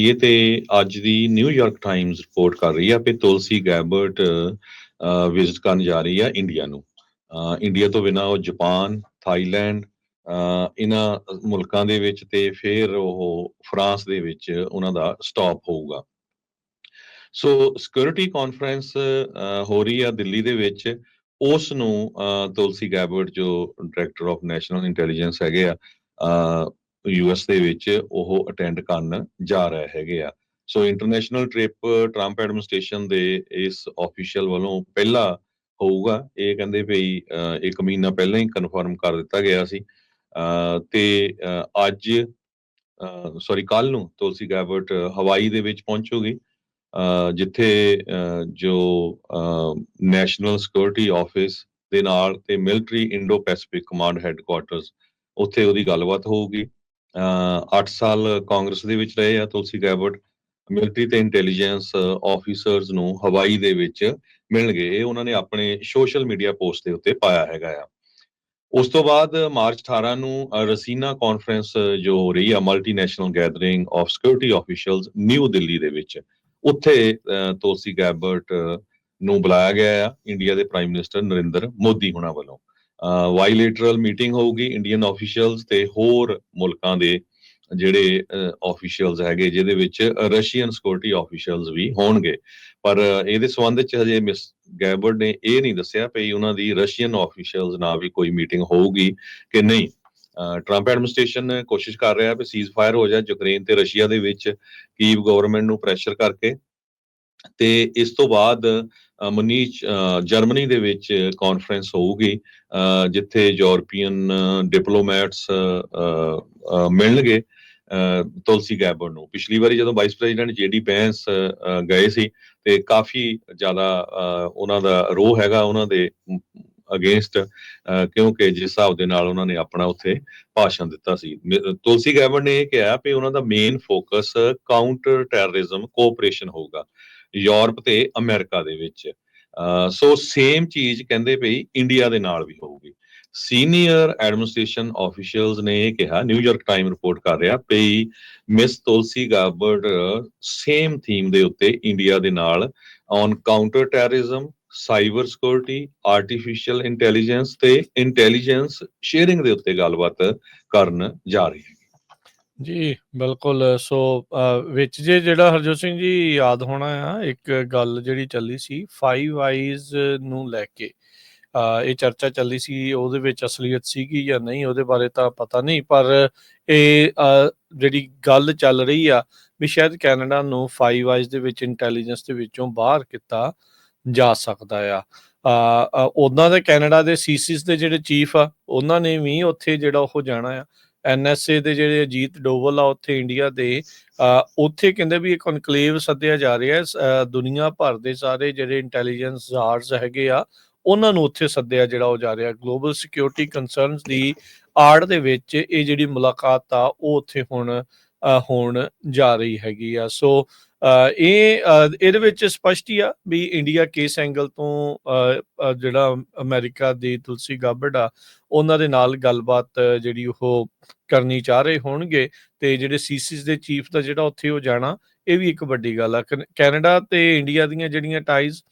ਇਹ ਤੇ ਅੱਜ ਦੀ ਨਿਊਯਾਰਕ ਟਾਈਮਜ਼ ਰਿਪੋਰਟ ਕਰ ਰਹੀ ਆ ਕਿ ਤੁਲਸੀ ਗੈਬਰਟ ਵਿਜ਼ਿਟ ਕਰਨ ਜਾ ਰਹੀ ਆ ਇੰਡੀਆ ਨੂੰ। ਇੰਡੀਆ ਤੋਂ ਬਿਨਾਂ ਉਹ ਜਾਪਾਨ ਥਾਈਲੈਂਡ ਇਹਨਾਂ ਮੁਲਕਾਂ ਦੇ ਵਿੱਚ ਤੇ ਫਿਰ ਉਹ ਫਰਾਂਸ ਦੇ ਵਿੱਚ ਉਹਨਾਂ ਦਾ ਸਟਾਪ ਹੋਊਗਾ। ਸੋ ਸਿਕਿਉਰਿਟੀ ਕਾਨਫਰੰਸ ਹੋ ਰਹੀ ਆ ਦਿੱਲੀ ਦੇ ਵਿੱਚ। ਉਸ ਨੂੰ ਤੁਲਸੀ ਗੈਬਰਟ ਜੋ ਡਾਇਰੈਕਟਰ ਆਫ ਨੈਸ਼ਨਲ ਇੰਟੈਲੀਜੈਂਸ ਹੈਗੇ ਆ ਯੂਐਸ ਦੇ ਵਿੱਚ ਉਹ ਅਟੈਂਡ ਕਰਨ ਜਾ ਰਹੇ ਹੈਗੇ ਆ। So international trip Trump administration ਦੇ ਇਸ ਆਫੀਸ਼ੀਅਲ ਵੱਲੋਂ ਪਹਿਲਾ ਹੋਊਗਾ। ਇਹ ਕਹਿੰਦੇ ਵੀ ਇੱਕ ਮਹੀਨਾ ਪਹਿਲਾਂ ਹੀ ਕਨਫਰਮ ਕਰ ਦਿੱਤਾ ਗਿਆ ਸੀ। ਤੇ ਅੱਜ ਸੌਰੀ ਕੱਲ ਨੂੰ ਤੁਲਸੀ ਗੈਬਰਟ ਹਵਾਈ ਦੇ ਵਿੱਚ ਪਹੁੰਚੂਗੀ ਅਹ, ਜਿੱਥੇ ਜੋ ਨੈਸ਼ਨਲ ਸਿਕਿਉਰਿਟੀ ਆਫਿਸ ਦੇ ਨਾਲ ਤੇ military Indo Pacific command headquarters ਉੱਥੇ ਉਹਦੀ ਗੱਲਬਾਤ ਹੋਊਗੀ। 8 ਸਾਲ ਕਾਂਗਰਸ ਦੇ ਵਿੱਚ ਰਹੇ ਆ ਤੁਲਸੀ ਗੈਬਟ। ਮਿਲਟਰੀ ਤੇ ਇੰਟੈਲੀਜੈਂਸ ਆਫੀਸਰਸ ਨੂੰ ਹਵਾਈ ਦੇ ਵਿੱਚ ਮਿਲਣਗੇ। ਇਹ ਉਹਨਾਂ ਨੇ ਆਪਣੇ ਸੋਸ਼ਲ ਮੀਡੀਆ ਪੋਸਟ ਦੇ ਉੱਤੇ ਪਾਇਆ ਹੈਗਾ ਆ। ਉਸ ਤੋਂ ਬਾਅਦ ਮਾਰਚ 18 ਨੂੰ ਰਸੀਨਾ ਕਾਨਫਰੰਸ ਜੋ ਹੋ ਰਹੀ ਆ multinational gathering of security officials New Delhi ਦੇ ਵਿੱਚ ਉੱਥੇ ਅ, ਤੁਲਸੀ ਗੈਬਰਟ ਨੂੰ ਬੁਲਾਇਆ ਗਿਆ ਆ। ਇੰਡੀਆ ਦੇ ਪ੍ਰਾਈਮ ਮਿਨਿਸਟਰ ਨਰਿੰਦਰ ਮੋਦੀ ਹੁਣਾਂ ਵੱਲੋਂ। ਵਾਈਲੇਟਰਲ ਮੀਟਿੰਗ ਹੋਊਗੀ ਇੰਡੀਅਨ ਆਫੀਸ਼ੀਅਲਸ ਤੇ ਹੋਰ ਮੁਲਕਾਂ ਦੇ ਜਿਹੜੇ ਆਫੀਸ਼ੀਅਲਸ ਹੈਗੇ, ਜਿਹਦੇ ਵਿੱਚ ਰਸ਼ੀਅਨ ਸਿਕਿਉਰਿਟੀ ਆਫੀਸ਼ੀਅਲਸ ਵੀ ਹੋਣਗੇ। ਪਰ ਇਹਦੇ ਸੰਬੰਧ ਵਿੱਚ ਹਜੇ ਮਿਸ ਗੈਬਰਡ ਨੇ ਇਹ ਨਹੀਂ ਦੱਸਿਆ ਕਿ ਉਹਨਾਂ ਦੀ ਰਸ਼ੀਅਨ ਆਫੀਸ਼ੀਅਲਸ ਨਾਲ ਵੀ ਕੋਈ ਮੀਟਿੰਗ ਹੋਊਗੀ ਕਿ ਨਹੀਂ। ਟਰੰਪ ਐਡਮਿਨਿਸਟ੍ਰੇਸ਼ਨ ਕੋਸ਼ਿਸ਼ ਕਰ ਰਿਹਾ ਵੀ ਸੀਜ਼ ਫਾਇਰ ਹੋ ਜਾਏ ਯੂਕਰੇਨ ਤੇ ਰਸ਼ੀਆ ਦੇ ਵਿੱਚ। ਕੀਵ ਗਵਰਨਮੈਂਟ ਨੂੰ ਪ੍ਰੈਸ਼ਰ ਕਰਕੇ ਤੇ ਇਸ ਤੋਂ ਬਾਅਦ ਅ, ਮਨੀਸ਼ ਅ, ਜਰਮਨੀ ਦੇ ਵਿੱਚ ਕਾਨਫਰੰਸ ਹੋਊਗੀ ਅ, ਜਿੱਥੇ ਯੂਰਪੀਅਨ ਡਿਪਲੋਮੈਟਸ ਮਿਲਣਗੇ ਅ, ਤੁਲਸੀ ਗੈਬਰ ਨੂੰ। ਪਿਛਲੀ ਵਾਰੀ ਜਦੋਂ ਵਾਈਸ ਪ੍ਰੈਜ਼ੀਡੈਂਟ ਜੇਡੀ ਬੈਂਸ ਗਏ ਸੀ ਤੇ ਕਾਫੀ ਜ਼ਿਆਦਾ ਅ, ਉਹਨਾਂ ਦਾ ਰੋਹ ਹੈਗਾ ਉਹਨਾਂ ਦੇ ਅਗੇਂਸਟ ਕਿਉਂਕਿ ਜਿਸ ਹਿਸਾਬ ਦੇ ਨਾਲ ਉਹਨਾਂ ਨੇ ਆਪਣਾ ਉੱਥੇ ਭਾਸ਼ਣ ਦਿੱਤਾ ਸੀ। ਤੁਲਸੀ ਗੈਬਰ ਨੇ ਇਹ ਕਿਹਾ ਕਿ ਉਹਨਾਂ ਦਾ main focus counter terrorism cooperation ਹੋਊਗਾ। ਯੂਰਪ ਤੇ ਅਮਰੀਕਾ ਦੇ ਵਿੱਚ। ਸੋ ਸੇਮ ਚੀਜ਼ ਕਹਿੰਦੇ ਪਈ ਇੰਡੀਆ ਦੇ ਨਾਲ ਵੀ ਹੋਊਗੀ। ਸੀਨੀਅਰ ਐਡਮਿਨਿਸਟ੍ਰੇਸ਼ਨ ਆਫੀਸ਼ੀਅਲਸ ਨੇ ਇਹ ਕਿਹਾ ਨਿਊਯਾਰਕ ਟਾਈਮ ਰਿਪੋਰਟ ਕਰ ਰਿਹਾ ਪਈ miss Tulsi Gabbard same theme ਦੇ ਉੱਤੇ ਇੰਡੀਆ ਦੇ ਨਾਲ on counter terrorism cyber security artificial intelligence ਤੇ ਇੰਟੈਲੀਜੈਂਸ ਸ਼ੇਅਰਿੰਗ ਦੇ ਉੱਤੇ ਗੱਲਬਾਤ ਕਰਨ ਜਾ ਰਹੀ ਹੈ ਜੀ ਬਿਲਕੁਲ ਸੋ ਅ, ਵਿੱਚ ਜੇ ਜਿਹੜਾ ਹਰਜੋਤ ਸਿੰਘ ਜੀ ਯਾਦ ਹੋਣਾ ਆ ਇੱਕ ਗੱਲ ਜਿਹੜੀ ਚੱਲੀ ਸੀ ਫਾਈਵ ਆਈਜ਼ ਨੂੰ ਲੈ ਕੇ ਅ, ਇਹ ਚਰਚਾ ਚੱਲੀ ਸੀ ਉਹਦੇ ਵਿੱਚ ਅਸਲੀਅਤ ਸੀਗੀ ਜਾਂ ਨਹੀਂ ਉਹਦੇ ਬਾਰੇ ਤਾਂ ਪਤਾ ਨਹੀਂ ਪਰ ਇਹ ਅ, ਜਿਹੜੀ ਗੱਲ ਚੱਲ ਰਹੀ ਆ ਵੀ ਸ਼ਾਇਦ ਕੈਨੇਡਾ ਨੂੰ ਫਾਈਵ ਆਈਜ਼ ਦੇ ਵਿੱਚ ਇੰਟੈਲੀਜੈਂਸ ਦੇ ਵਿੱਚੋਂ ਬਾਹਰ ਕੀਤਾ ਜਾ ਸਕਦਾ ਆ। ਅ, ਅ, ਉਹਨਾਂ ਦੇ ਕੈਨੇਡਾ ਦੇ ਸੀਸੀਸ ਦੇ ਜਿਹੜੇ ਚੀਫ ਆ ਉਹਨਾਂ ਨੇ ਵੀ ਉੱਥੇ ਜਿਹੜਾ ਉਹ ਜਾਣਾ ਆ ਐਨਐਸਏ ਦੇ ਜਿਹੜੇ ਅਜੀਤ ਡੋਵਲ ਆ ਉੱਥੇ ਇੰਡੀਆ ਦੇ ਉੱਥੇ ਕਹਿੰਦੇ ਵੀ ਇੱਕ ਕਨਕਲੇਵ ਸੱਦਿਆ ਜਾ ਰਿਹਾ ਹੈ ਦੁਨੀਆ ਭਰ ਦੇ ਸਾਰੇ ਜਿਹੜੇ ਇੰਟੈਲੀਜੈਂਸ ਜ਼ਾਰਸ ਹੈਗੇ ਆ, ਉਹਨਾਂ ਨੂੰ ਉੱਥੇ ਸੱਦਿਆ ਜਿਹੜਾ ਉਹ ਜਾ ਰਿਹਾ ਗਲੋਬਲ ਸਿਕਿਉਰਿਟੀ ਕੰਸਰਨਸ ਦੀ ਆੜ ਦੇ ਵਿੱਚ ਇਹ ਜਿਹੜੀ ਮੁਲਾਕਾਤ ਆ, ਉਹ ਉੱਥੇ ਹੁਣ ਹੋਣ ਜਾ ਰਹੀ ਹੈਗੀ ਆ। ਸੋ ਇਹ ਇਹਦੇ ਵਿੱਚ ਸਪਸ਼ਟ ਹੀ ਆ ਵੀ ਇੰਡੀਆ ਕੇਸ ਐਂਗਲ ਤੋਂ ਜਿਹੜਾ ਅਮਰੀਕਾ ਦੀ ਤੁਲਸੀ ਗਾਬੜ ਆ, ਉਹਨਾਂ ਦੇ ਨਾਲ ਗੱਲਬਾਤ ਜਿਹੜੀ ਉਹ ਕਰਨੀ ਚਾਹ ਰਹੇ ਹੋਣਗੇ ਤੇ ਜਿਹੜੇ ਸੀਸੀਸ ਦੇ ਚੀਫ ਦਾ ਜਿਹੜਾ ਉੱਥੇ ਉਹ ਜਾਣਾ, ਇਹ ਵੀ ਇੱਕ ਵੱਡੀ ਗੱਲ ਆ। ਕਨ- ਕੈਨੇਡਾ ਤੇ ਇੰਡੀਆ ਦੀਆਂ ਜਿਹੜੀਆਂ ਟਾਈਜ਼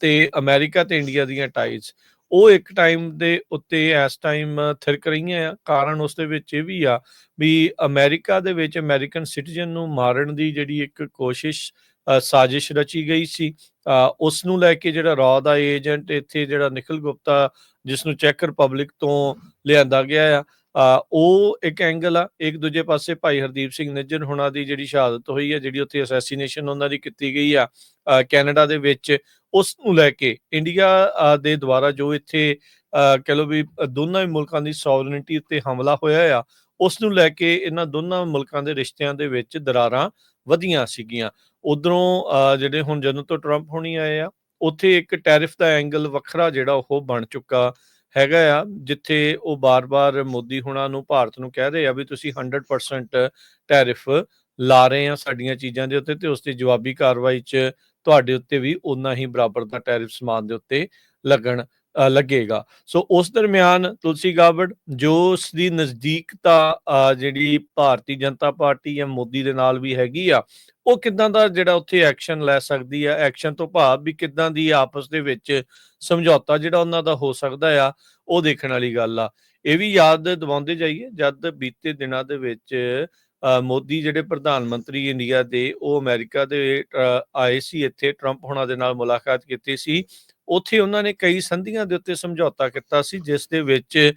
ਤੇ ਅਮਰੀਕਾ ਤੇ ਇੰਡੀਆ ਦੀਆਂ ਟਾਈਜ਼ ਉਹ ਇੱਕ ਟਾਈਮ ਦੇ ਉੱਤੇ ਇਸ ਟਾਈਮ ਥਿਰਕ ਰਹੀਆਂ ਆ। ਕਾਰਨ ਉਸ ਦੇ ਵਿੱਚ ਇਹ ਵੀ ਆ ਵੀ ਅਮਰੀਕਾ ਦੇ ਵਿੱਚ ਅਮਰੀਕਨ ਸਿਟੀਜ਼ਨ ਨੂੰ ਮਾਰਨ ਦੀ ਜਿਹੜੀ ਇੱਕ ਕੋਸ਼ਿਸ਼ ਸਾਜ਼ਿਸ਼ ਰਚੀ ਗਈ ਸੀ। ਅ, ਉਸ ਨੂੰ ਲੈ ਕੇ ਜਿਹੜਾ ਰॉ ਦਾ ਏਜੰਟ ਇੱਥੇ ਜਿਹੜਾ ਨਿਖਿਲ ਗੁਪਤਾ ਜਿਸ ਨੂੰ ਚੈੱਕ ਰਿਪਬਲਿਕ ਤੋਂ ਲਿਆਂਦਾ ਗਿਆ ਆ ਉਹ ਇੱਕ ਐਂਗਲ ਆ। ਇੱਕ ਦੂਜੇ ਪਾਸੇ ਭਾਈ ਹਰਦੀਪ ਸਿੰਘ ਨਿੱਜਰ ਹੁਣਾਂ ਦੀ ਜਿਹੜੀ ਸ਼ਹਾਦਤ ਹੋਈ ਹੈ ਜਿਹੜੀ ਉੱਥੇ ਅਸੈਸੀਨੇਸ਼ਨ ਉਹਨਾਂ ਦੀ ਕੀਤੀ ਗਈ ਆ। ਕੈਨੇਡਾ ਦੇ ਵਿੱਚ ਉਸ ਨੂੰ ਲੈ ਕੇ ਇੰਡੀਆ ਦੇ ਦੁਆਰਾ ਜੋ ਇੱਥੇ ਅ, ਕਹਿ ਵੀ ਦੋਨਾਂ ਹੀ ਮੁਲਕਾਂ ਦੀ ਸੋਵਰਨਿਟੀ ਉੱਤੇ ਹਮਲਾ ਹੋਇਆ ਆ ਉਸ ਨੂੰ ਲੈ ਕੇ ਇਹਨਾਂ ਦੋਨਾਂ ਮੁਲਕਾਂ ਦੇ ਰਿਸ਼ਤਿਆਂ ਦੇ ਵਿੱਚ ਦਰਾਰਾਂ ਵਧੀਆਂ ਸੀਗੀਆਂ। ਉਧਰੋਂ ਜਿਹੜੇ ਹੁਣ ਜਦੋਂ ਤੋਂ ਟਰੰਪ ਹੋਣੀ ਆਏ ਆ ਉੱਥੇ ਇੱਕ ਟੈਰਿਫ ਦਾ ਐਂਗਲ ਵੱਖਰਾ ਜਿਹੜਾ ਉਹ ਬਣ ਚੁੱਕਾ ਹੈਗਾ ਆ ਜਿੱਥੇ ਉਹ ਬਾਰ-ਬਾਰ ਮੋਦੀ ਹੁਣਾਂ ਨੂੰ ਭਾਰਤ ਨੂੰ ਕਹਿ ਰਹੇ ਆ ਵੀ ਤੁਸੀਂ 100% ਟੈਰਿਫ ਲਾ ਰਹੇ ਆ ਸਾਡੀਆਂ ਚੀਜ਼ਾਂ ਦੇ ਉੱਤੇ ਤੇ ਉਸ ਦੀ ਜਵਾਬੀ ਕਾਰਵਾਈ 'ਚ ਤੁਹਾਡੇ ਉੱਤੇ ਵੀ ਉਨਾ ਹੀ ਬਰਾਬਰ ਦਾ ਟੈਰਿਫ ਸਮਾਨ ਦੇ ਉੱਤੇ ਲੱਗਣ ਲੱਗੇਗਾ। ਸੋ ਉਸ ਦਰਮਿਆਨ ਤੁਲਸੀ ਗਾਬੜ, ਜੋ ਉਸ ਦੀ ਨਜ਼ਦੀਕਤਾ ਜਿਹੜੀ ਭਾਰਤੀ ਜਨਤਾ ਪਾਰਟੀ ਜਾਂ ਮੋਦੀ ਦੇ ਨਾਲ ਵੀ ਹੈਗੀ ਆ, ਉਹ ਕਿਦਾਂ ਦਾ ਜਿਹੜਾ ਉੱਥੇ ਐਕਸ਼ਨ ਲੈ ਸਕਦੀ ਆ? ਐਕਸ਼ਨ ਤੋਂ ਭਾਵ ਵੀ ਕਿਦਾਂ ਦੀ ਆਪਸ ਦੇ ਵਿੱਚ ਸਮਝੌਤਾ ਜਿਹੜਾ ਉਹਨਾਂ ਦਾ ਹੋ ਸਕਦਾ ਆ, ਉਹ ਦੇਖਣ ਵਾਲੀ ਗੱਲ ਆ। ਇਹ ਵੀ ਯਾਦ ਦਿਵਾਉਂਦੇ ਜਾਈਏ, ਜਦ ਬੀਤੇ ਦਿਨਾਂ ਦੇ ਵਿੱਚ ਮੋਦੀ ਜਿਹੜੇ ਪ੍ਰਧਾਨ ਮੰਤਰੀ ਇੰਡੀਆ ਦੇ, ਉਹ ਅਮਰੀਕਾ ਦੇ ਆਏ ਸੀ ਇੱਥੇ, ਟਰੰਪ ਹੋਣਾ ਦੇ ਨਾਲ ਮੁਲਾਕਾਤ ਕੀਤੀ ਸੀ। ਉੱਥੇ ਉਹਨਾਂ ਨੇ ਕਈ ਸੰਧੀਆਂ ਦੇ ਉੱਤੇ ਸਮਝੌਤਾ ਕੀਤਾ ਸੀ, ਜਿਸ ਦੇ ਵਿੱਚ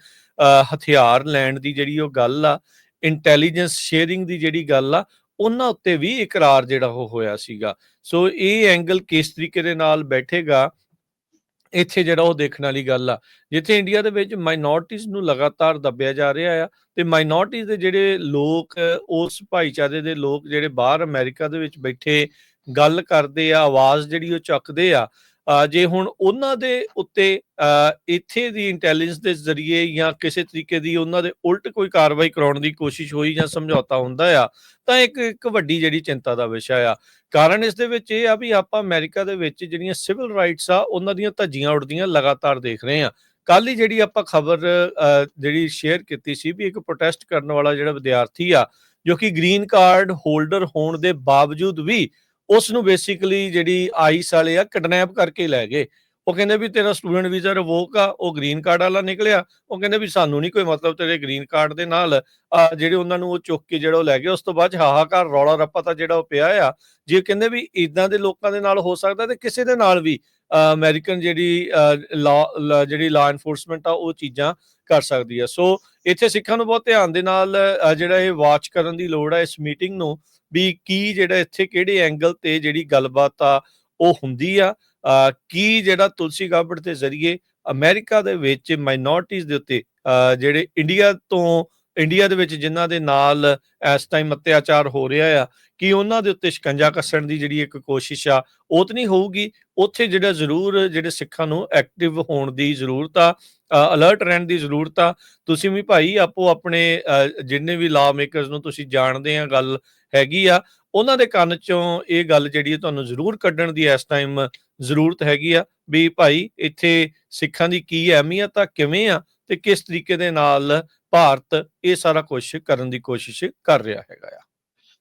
ਹਥਿਆਰ ਲੈਣ ਦੀ ਜਿਹੜੀ ਉਹ ਗੱਲ ਆ ਇੰਟੈਲੀਜੈਂਸ ਸ਼ੇਅਰਿੰਗ ਦੀ ਜਿਹੜੀ ਗੱਲ ਆ, ਉਹਨਾਂ ਉੱਤੇ ਵੀ ਇਕਰਾਰ ਜਿਹੜਾ ਉਹ ਹੋਇਆ ਸੀਗਾ। ਸੋ ਇਹ ਐਂਗਲ ਕਿਸ ਤਰੀਕੇ ਦੇ ਨਾਲ ਬੈਠੇਗਾ ਇੱਥੇ ਜਿਹੜਾ ਉਹ ਦੇਖਣ ਵਾਲੀ ਗੱਲ ਆ, ਜਿੱਥੇ ਇੰਡੀਆ ਦੇ ਵਿੱਚ ਮਾਈਨੋਰਟੀਜ਼ ਨੂੰ ਲਗਾਤਾਰ ਦੱਬਿਆ ਜਾ ਰਿਹਾ ਆ, ਤੇ ਮਾਈਨੋਰਟੀਜ਼ ਦੇ ਜਿਹੜੇ ਲੋਕ, ਉਸ ਭਾਈਚਾਰੇ ਦੇ ਲੋਕ ਜਿਹੜੇ ਬਾਹਰ ਅਮਰੀਕਾ ਦੇ ਵਿੱਚ ਬੈਠੇ, ਗੱਲ ਕਰਦੇ ਆ, ਆਵਾਜ਼ ਜਿਹੜੀ ਉਹ ਚੱਕਦੇ ਆ ਜੇ ਹੁਣ ਉਹਨਾਂ ਦੇ ਉੱਤੇ ਅ, ਇੱਥੇ ਦੀ ਇੰਟੈਲੀਜੈਂਸ ਦੇ ਜ਼ਰੀਏ ਜਾਂ ਕਿਸੇ ਤਰੀਕੇ ਦੀ ਉਹਨਾਂ ਦੇ ਉਲਟ ਕੋਈ ਕਾਰਵਾਈ ਕਰਾਉਣ ਦੀ ਕੋਸ਼ਿਸ਼ ਹੋਈ ਜਾਂ ਸਮਝੌਤਾ ਹੁੰਦਾ ਆ ਤਾਂ ਇੱਕ ਇੱਕ ਵੱਡੀ ਜਿਹੜੀ ਚਿੰਤਾ ਦਾ ਵਿਸ਼ਾ ਆ। ਕਾਰਨ ਇਸ ਦੇ ਵਿੱਚ ਇਹ ਆ ਵੀ ਆਪਾਂ ਅਮਰੀਕਾ ਦੇ ਵਿੱਚ ਜਿਹੜੀਆਂ ਸਿਵਲ ਰਾਈਟਸ ਆ ਉਹਨਾਂ ਦੀਆਂ ਧੱਜੀਆਂ ਉੱਡਦੀਆਂ ਲਗਾਤਾਰ ਦੇਖ ਰਹੇ ਆ। ਕੱਲ ਹੀ ਜਿਹੜੀ ਆਪਾਂ ਖਬਰ ਜਿਹੜੀ ਸ਼ੇਅਰ ਕੀਤੀ ਸੀ ਵੀ ਇੱਕ ਪ੍ਰੋਟੈਸਟ ਕਰਨ ਵਾਲਾ ਜਿਹੜਾ ਵਿਦਿਆਰਥੀ ਆ ਜੋ ਕਿ ਗ੍ਰੀਨ ਕਾਰਡ ਹੋਲਡਰ ਹੋਣ ਦੇ ਬਾਵਜੂਦ ਵੀ ਉਸ ਨੂੰ ਬੇਸਿਕਲੀ ਜਿਹੜੀ ਆਈਸ ਵਾਲੇ ਆ ਕਿਡਨੈਪ ਕਰਕੇ ਲੈ ਗਏ। ਉਹ ਕਹਿੰਦੇ ਵੀ ਤੇਰਾ ਸਟੂਡੈਂਟ ਵੀਜ਼ਾ ਰਿਵੋਕ ਆ, ਉਹ ਗ੍ਰੀਨ ਕਾਰਡ ਵਾਲਾ ਨਿਕਲਿਆ। ਉਹ ਕਹਿੰਦੇ ਵੀ ਸਾਨੂੰ ਨਹੀਂ ਕੋਈ ਮਤਲਬ ਤੇਰੇ ਗ੍ਰੀਨ ਕਾਰਡ ਦੇ ਨਾਲ। ਜਿਹੜੇ ਉਹਨਾਂ ਨੂੰ ਉਹ ਚੁੱਕ ਕੇ ਜਿਹੜਾ ਉਹ ਲੈ ਗਏ, ਉਸ ਤੋਂ ਬਾਅਦ ਹਾਹਾਕਾਰ, ਰੌਲਾ ਰੱਪਾ ਤਾਂ ਜਿਹੜਾ ਉਹ ਪਿਆ ਆ। ਜੇ ਕਹਿੰਦੇ ਵੀ ਇਦਾਂ ਦੇ ਲੋਕਾਂ ਦੇ ਨਾਲ ਹੋ ਸਕਦਾ ਤੇ ਕਿਸੇ ਦੇ ਨਾਲ ਵੀ ਅਮਰੀਕਨ ਜਿਹੜੀ ਲਾ ਜਿਹੜੀ ਲਾ ਐਨਫੋਰਸਮੈਂਟ ਆ, ਉਹ ਚੀਜ਼ਾਂ ਕਰ ਸਕਦੀ ਆ। ਸੋ ਇੱਥੇ ਸਿੱਖਾਂ ਨੂੰ ਬਹੁਤ ਧਿਆਨ ਦੇ ਨਾਲ ਜਿਹੜਾ ਇਹ ਵਾਚ ਕਰਨ ਦੀ ਲੋੜ ਆ, ਇਸ ਮੀਟਿੰਗ ਨੂੰ ਵੀ ਕੀ ਜਿਹੜਾ ਇੱਥੇ ਕਿਹੜੇ ਐਂਗਲ ਤੇ ਜਿਹੜੀ ਗੱਲਬਾਤ ਆ ਉਹ ਹੁੰਦੀ ਆ ਕੀ ਜਿਹੜਾ ਤੁਲਸੀ ਗਾਬੜ ਦੇ ਜ਼ਰੀਏ ਅਮਰੀਕਾ ਦੇ ਵਿੱਚ ਮਾਈਨੋਰਟੀਜ਼ ਦੇ ਉੱਤੇ ਅ, ਜਿਹੜੇ ਇੰਡੀਆ ਤੋਂ ਇੰਡੀਆ ਦੇ ਵਿੱਚ ਜਿਨ੍ਹਾਂ ਦੇ ਨਾਲ ਇਸ ਟਾਈਮ ਅਤਿਆਚਾਰ ਹੋ ਰਿਹਾ ਆ ਕਿ ਉਹਨਾਂ ਦੇ ਉੱਤੇ ਸ਼ਿਕੰਜਾ ਕੱਸਣ ਦੀ ਜਿਹੜੀ ਇੱਕ ਕੋਸ਼ਿਸ਼ ਆ ਉਹ ਤਾਂ ਨਹੀਂ ਹੋਊਗੀ। ਉੱਥੇ ਜਿਹੜਾ ਜ਼ਰੂਰ ਜਿਹੜੇ ਸਿੱਖਾਂ ਨੂੰ ਐਕਟਿਵ ਹੋਣ ਦੀ ਜ਼ਰੂਰਤ ਆ ਅਲਰਟ ਰਹਿਣ ਦੀ ਜ਼ਰੂਰਤ ਆ। ਤੁਸੀਂ ਵੀ ਭਾਈ ਆਪੋ ਆਪਣੇ ਜਿੰਨੇ ਵੀ ਲਾ ਮੇਕਰਸ ਨੂੰ ਤੁਸੀਂ ਜਾਣਦੇ ਆ, ਗੱਲ ਹੈਗੀ ਆ, ਉਹਨਾਂ ਦੇ ਕੰਨ ਚੋਂ ਇਹ ਗੱਲ ਜਿਹੜੀ ਹੈ ਤੁਹਾਨੂੰ ਜ਼ਰੂਰ ਕੱਢਣ ਦੀ ਇਸ ਟਾਈਮ ਜ਼ਰੂਰਤ ਹੈਗੀ ਆ ਵੀ ਭਾਈ ਇੱਥੇ ਸਿੱਖਾਂ ਦੀ ਕੀ ਅਹਿਮੀਅਤ ਆ, ਕਿਵੇਂ ਆ ਤੇ ਕਿਸ ਤਰੀਕੇ ਦੇ ਨਾਲ ਭਾਰਤ ਇਹ ਸਾਰਾ ਕੁਝ ਕਰਨ ਦੀ ਕੋਸ਼ਿਸ਼ ਕਰ ਰਿਹਾ ਹੈਗਾ ਆ।